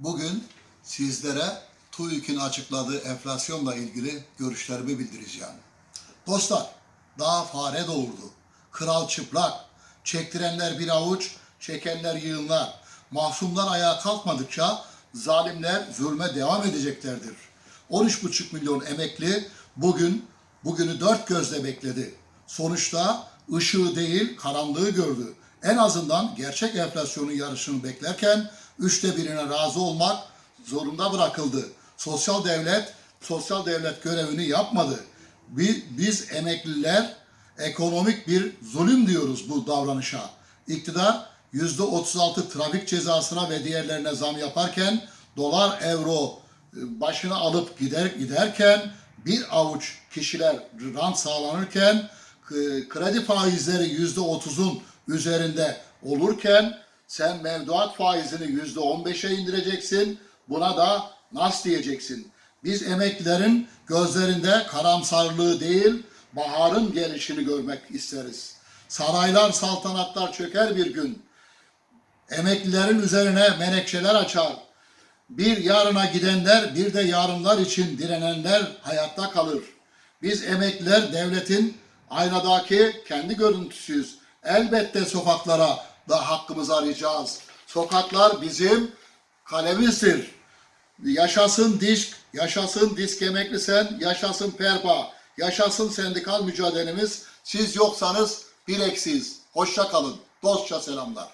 Bugün sizlere TÜİK'in açıkladığı enflasyonla ilgili görüşlerimi bildireceğim. Dostlar, daha fare doğurdu. Kral çıplak. Çektirenler bir avuç, çekenler yığınlar. Mahsumlar ayağa kalkmadıkça zalimler zulme devam edeceklerdir. 13,5 milyon emekli bugün bugünü dört gözle bekledi. Sonuçta ışığı değil karanlığı gördü. En azından gerçek enflasyonun yarışını beklerken üçte birine razı olmak zorunda bırakıldı. Sosyal devlet sosyal devlet görevini yapmadı. Bi- Biz emekliler ekonomik bir zulüm diyoruz bu davranışa. İktidar %36 trafik cezasına ve diğerlerine zam yaparken dolar euro e, başını alıp gider giderken bir avuç kişiler rant sağlanırken k- kredi faizleri yüzde otuzun üzerinde olurken sen mevduat faizini yüzde on indireceksin. Buna da nas diyeceksin. Biz emeklilerin gözlerinde karamsarlığı değil, baharın gelişini görmek isteriz. Saraylar, saltanatlar çöker bir gün. Emeklilerin üzerine menekşeler açar. Bir yarına gidenler, bir de yarınlar için direnenler hayatta kalır. Biz emekliler devletin aynadaki kendi görüntüsüyüz. Elbette sokaklara da hakkımızı arayacağız. Sokaklar bizim kalemizdir. Yaşasın disk, yaşasın disk emekli sen, yaşasın perpa, yaşasın sendikal mücadelemiz. Siz yoksanız bir eksiz. Hoşça kalın. Dostça selamlar.